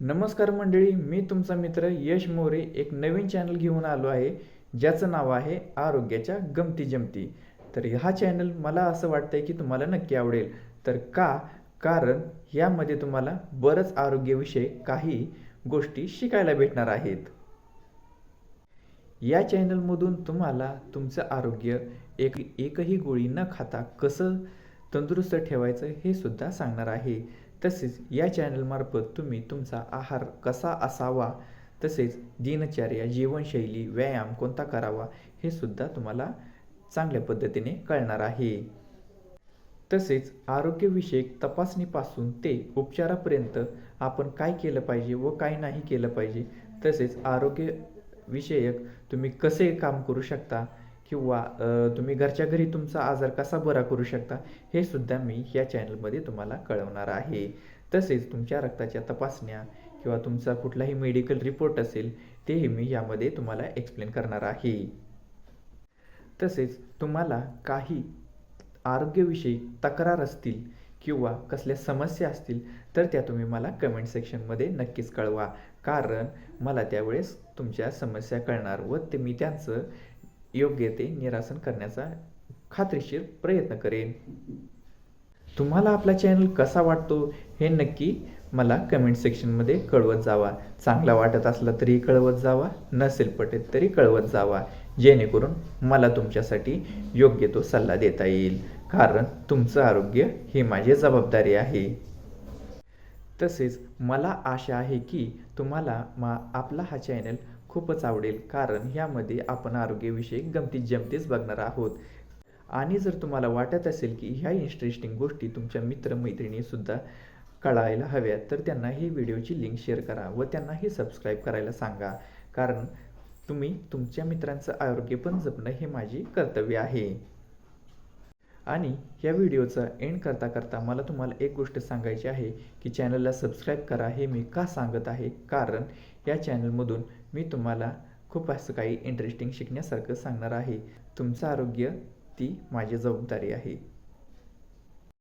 नमस्कार मंडळी मी तुमचा मित्र यश मोरे एक नवीन चॅनल घेऊन आलो आहे ज्याचं नाव आहे आरोग्याच्या गमती जमती तर हा चॅनल मला असं वाटतंय की तुम्हाला नक्की आवडेल. तर का? कारण यामध्ये तुम्हाला बरंच आरोग्यविषयक काही गोष्टी शिकायला भेटणार आहेत. या चॅनलमधून तुम्हाला तुमचं आरोग्य एक एकही गोळी न खाता कसं तंदुरुस्त ठेवायचं हे सुद्धा सांगणार आहे. तसेच या चॅनलमार्फत तुम्ही तुमचा आहार कसा असावा तसेच दिनचर्या जीवनशैली व्यायाम कोणता करावा हे सुद्धा तुम्हाला चांगल्या पद्धतीने कळणार आहे. तसेच आरोग्यविषयक तपासणीपासून ते उपचारापर्यंत आपण काय केलं पाहिजे व काय नाही केलं पाहिजे तसेच आरोग्य विषयक तुम्ही कसे काम करू शकता किंवा तुम्ही घरच्या घरी तुमचा आजार कसा बरा करू शकता हे सुद्धा मी या चॅनलमध्ये तुम्हाला कळवणार आहे. तसेच तुमच्या रक्ताच्या तपासण्या किंवा तुमचा कुठलाही मेडिकल रिपोर्ट असेल तेही मी यामध्ये तुम्हाला एक्सप्लेन करणार आहे. तसेच तुम्हाला काही आरोग्यविषयी तक्रार असतील किंवा कसल्या समस्या असतील तर त्या तुम्ही मला कमेंट सेक्शनमध्ये नक्कीच कळवा. कारण मला त्यावेळेस तुमच्या समस्या कळणार व ते मी त्यांचं योग्य ते निरासन करण्याचा खात्रीशीर प्रयत्न करेन. तुम्हाला आपला चॅनल कसा वाटतो हे नक्की मला कमेंट सेक्शनमध्ये कळवत जावा. चांगला वाटत असला तरी कळवत जावा नसेल पटेल तरी कळवत जावा. जेणेकरून मला तुमच्यासाठी योग्य तो सल्ला देता येईल. कारण तुमचं आरोग्य ही माझी जबाबदारी आहे. तसेच मला आशा आहे की तुम्हाला मा आपला हा चॅनल खूपच आवडेल कारण ह्यामध्ये आपण आरोग्यविषयक गमतीत जमतीच बघणार आहोत. आणि जर तुम्हाला वाटत असेल की ह्या इंटरेस्टिंग गोष्टी तुमच्या मित्रमैत्रिणीसुद्धा कळायला हव्यात तर त्यांना ही व्हिडिओची लिंक शेअर करा व त्यांनाही सबस्क्राईब करायला सांगा. कारण तुम्ही तुमच्या मित्रांचं आरोग्य पण जपणं हे माझी कर्तव्य आहे. आणि या व्हिडिओचा एंड करता करता मला तुम्हाला एक गोष्ट सांगायची आहे की चॅनलला सबस्क्राईब करा हे मी का सांगत आहे? कारण या चॅनलमधून मी तुम्हाला खूप असं काही इंटरेस्टिंग शिकण्यासारखं सांगणार आहे. तुमचं आरोग्य ती माझी जबाबदारी आहे.